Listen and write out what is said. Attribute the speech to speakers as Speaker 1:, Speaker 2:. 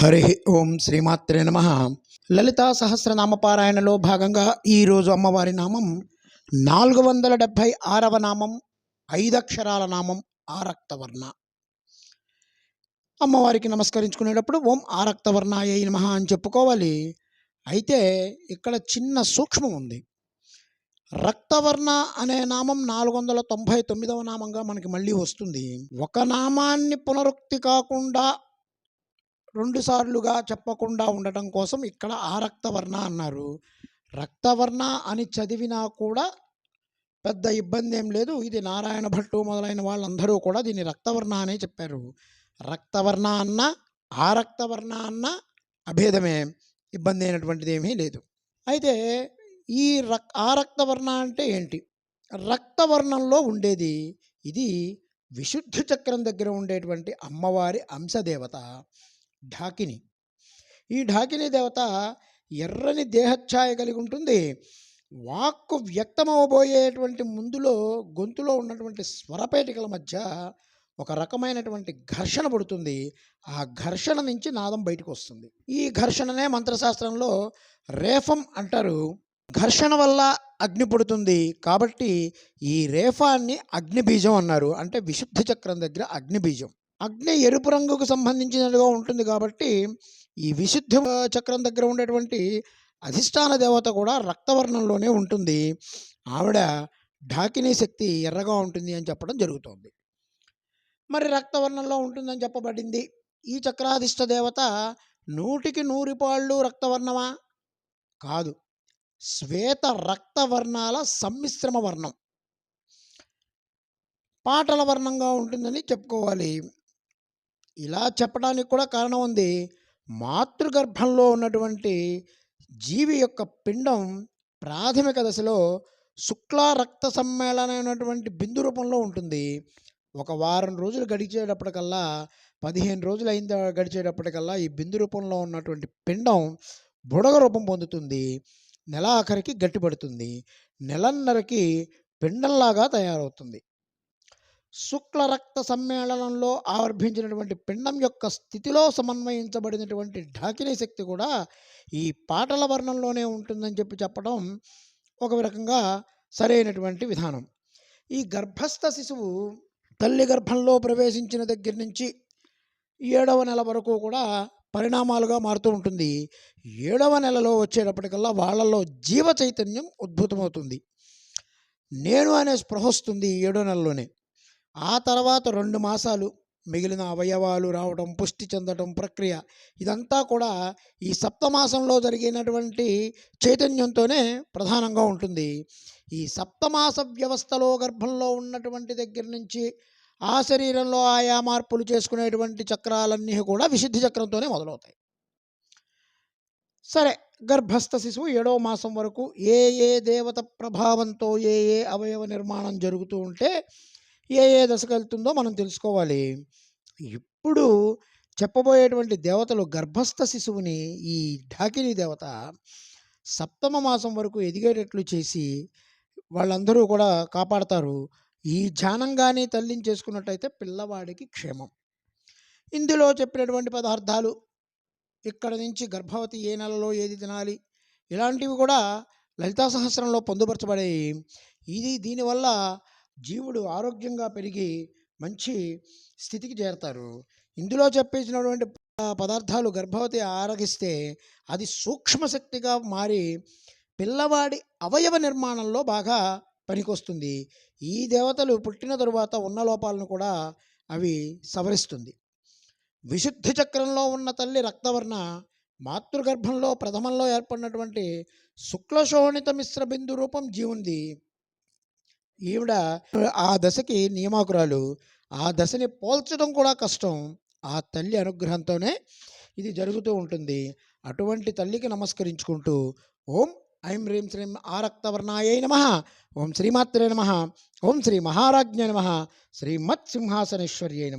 Speaker 1: హరి ఓం శ్రీమాత్రే నమ. లలితా సహస్రనామ పారాయణలో భాగంగా ఈరోజు అమ్మవారి నామం నాలుగు వందల డెబ్భై ఆరవ నామం ఐదక్షరాల నామం ఆరక్తవర్ణ. అమ్మవారికి నమస్కరించుకునేటప్పుడు ఓం ఆరక్తవర్ణాయ నమ అని చెప్పుకోవాలి. అయితే ఇక్కడ చిన్న సూక్ష్మం ఉంది. రక్తవర్ణ అనే నామం నాలుగు వందల తొంభై తొమ్మిదవ నామంగా మనకి మళ్ళీ వస్తుంది. ఒక నామాన్ని పునరుక్తి కాకుండా రెండు సార్లుగా చెప్పకుండా ఉండటం కోసం ఇక్కడ ఆ రక్తవర్ణ అన్నారు. రక్తవర్ణ అని చదివినా కూడా పెద్ద ఇబ్బంది ఏం లేదు. ఇది నారాయణ భట్టు మొదలైన వాళ్ళందరూ కూడా దీన్ని రక్తవర్ణ అనే చెప్పారు. రక్తవర్ణ అన్న ఆ రక్తవర్ణ అన్న అభేదమే. ఇబ్బంది అయినటువంటిది ఏమీ లేదు. అయితే ఈ రక్ ఆ రక్తవర్ణ అంటే ఏంటి? రక్తవర్ణంలో ఉండేది ఇది విశుద్ధ చక్రం దగ్గర ఉండేటువంటి అమ్మవారి అంశదేవత. ఢాకిని. ఈ ఢాకిని దేవత ఎర్రని దేహఛాయ కలిగి ఉంటుంది. వాక్కు వ్యక్తమవబోయేటువంటి ముందులో గొంతులో ఉన్నటువంటి స్వరపేటికల మధ్య ఒక రకమైనటువంటి ఘర్షణ పడుతుంది. ఆ ఘర్షణ నుంచి నాదం బయటకు వస్తుంది ఈ ఘర్షణనే మంత్రశాస్త్రంలో రేఫం అంటారు. ఘర్షణ వల్ల అగ్ని పుడుతుంది కాబట్టి ఈ రేఫాన్ని అగ్నిబీజం అన్నారు. అంటే విశుద్ధ చక్రం దగ్గర అగ్నిబీజం. అగ్ని ఎరుపు రంగుకు సంబంధించినదిగా ఉంటుంది కాబట్టి ఈ విశుద్ధ చక్రం దగ్గర ఉండేటువంటి అధిష్టాన దేవత కూడా రక్తవర్ణంలోనే ఉంటుంది. ఆవిడ ఢాకినీ శక్తి ఎర్రగా ఉంటుంది అని చెప్పడం జరుగుతోంది. మరి రక్తవర్ణంలో ఉంటుందని చెప్పబడింది. ఈ చక్రాధిష్ట దేవత నూటికి నూరిపాళ్ళు రక్తవర్ణమా? కాదు. శ్వేత రక్తవర్ణాల సమ్మిశ్రమ వర్ణం. పాటల వర్ణంగా ఉంటుందని చెప్పుకోవాలి. ఇలా చెప్పడానికి కూడా కారణం ఉంది. మాతృగర్భంలో ఉన్నటువంటి జీవి యొక్క పిండం ప్రాథమిక దశలో శుక్ల రక్త సమ్మేళనమైనటువంటి బిందు రూపంలో ఉంటుంది. ఒక వారం రోజులు గడిచేటప్పటికల్లా పదిహేను రోజులు అయిన గడిచేటప్పటికల్లా ఈ బిందు రూపంలో ఉన్నటువంటి పిండం బుడగ రూపం పొందుతుంది. నెల ఆఖరికి గట్టిపడుతుంది. నెలన్నరకి పిండంలాగా తయారవుతుంది. శుక్ల రక్త సమ్మేళనంలో ఆవర్భించినటువంటి పిండం యొక్క స్థితిలో సమన్వయించబడినటువంటి ఢాకినీ శక్తి కూడా ఈ పాటల వర్ణంలోనే ఉంటుందని చెప్పి చెప్పడం ఒక రకంగా సరైనటువంటి విధానం. ఈ గర్భస్థ శిశువు తల్లి గర్భంలో ప్రవేశించిన దగ్గర నుంచి ఏడవ నెల వరకు కూడా పరిణామాలుగా మారుతూ ఉంటుంది. ఏడవ నెలలో వచ్చేటప్పటికల్లా వాళ్ళలో జీవ చైతన్యం ఉద్భుతమవుతుంది. నేను అనే స్పృహ వస్తుంది ఏడో నెలలోనే. ఆ తర్వాత రెండు మాసాలు మిగిలిన అవయవాలు రావడం పుష్టి చెందడం ప్రక్రియ ఇదంతా కూడా ఈ సప్తమాసంలో జరిగినటువంటి చైతన్యంతోనే ప్రధానంగా ఉంటుంది. ఈ సప్తమాస వ్యవస్థలో గర్భంలో ఉన్నటువంటి దగ్గర నుంచి ఆ శరీరంలో ఆయా మార్పులు చేసుకునేటువంటి చక్రాలన్నీ కూడా విశుద్ధి చక్రంతోనే మొదలవుతాయి. సరే గర్భస్థ శిశువు ఏడవ మాసం వరకు ఏ ఏ దేవత ప్రభావంతో ఏ ఏ అవయవ నిర్మాణం జరుగుతూ ఉంటే ఏ ఏ దశకు వెళ్తుందో మనం తెలుసుకోవాలి. ఇప్పుడు చెప్పబోయేటువంటి దేవతలు గర్భస్థ శిశువుని ఈ ఢాకిని దేవత సప్తమ మాసం వరకు ఎదిగేటట్లు చేసి వాళ్ళందరూ కూడా కాపాడతారు. ఈ ధ్యానంగానే తల్లిని చేసుకున్నట్టయితే పిల్లవాడికి క్షేమం. ఇందులో చెప్పినటువంటి పదార్థాలు ఇక్కడ నుంచి గర్భవతి ఏ నెలలో ఏది తినాలి ఇలాంటివి కూడా లలితా సహస్రంలో పొందుపరచబడాయి. ఇది దీనివల్ల జీవుడు ఆరోగ్యంగా పెరిగి మంచి స్థితికి చేరతారు. ఇందులో చెప్పేసినటువంటి పదార్థాలు గర్భవతి ఆరగిస్తే అది సూక్ష్మశక్తిగా మారి పిల్లవాడి అవయవ నిర్మాణంలో బాగా పనికొస్తుంది. ఈ దేవతలు పుట్టిన తరువాత ఉన్న లోపాలను కూడా అవి సవరిస్తుంది. విశుద్ధి చక్రంలో ఉన్న తల్లి రక్తవర్ణ మాతృగర్భంలో ప్రథమంలో ఏర్పడినటువంటి శుక్లశోణిత మిశ్ర బిందు రూపం జీవుంది. ఈవిడ ఆ దశకి నియమాకురాలు. ఆ దశని పోల్చడం కూడా కష్టం. ఆ తల్లి అనుగ్రహంతోనే ఇది జరుగుతూ ఉంటుంది. అటువంటి తల్లికి నమస్కరించుకుంటూ ఓం ఐం హ్రీం శ్రీం ఆరక్తవర్ణాయ నమ. ఓం శ్రీమాత్రే నమ. ఓం శ్రీ మహారాజ్ఞ నమ. శ్రీమత్ సింహాసనేశ్వర్యై నమ.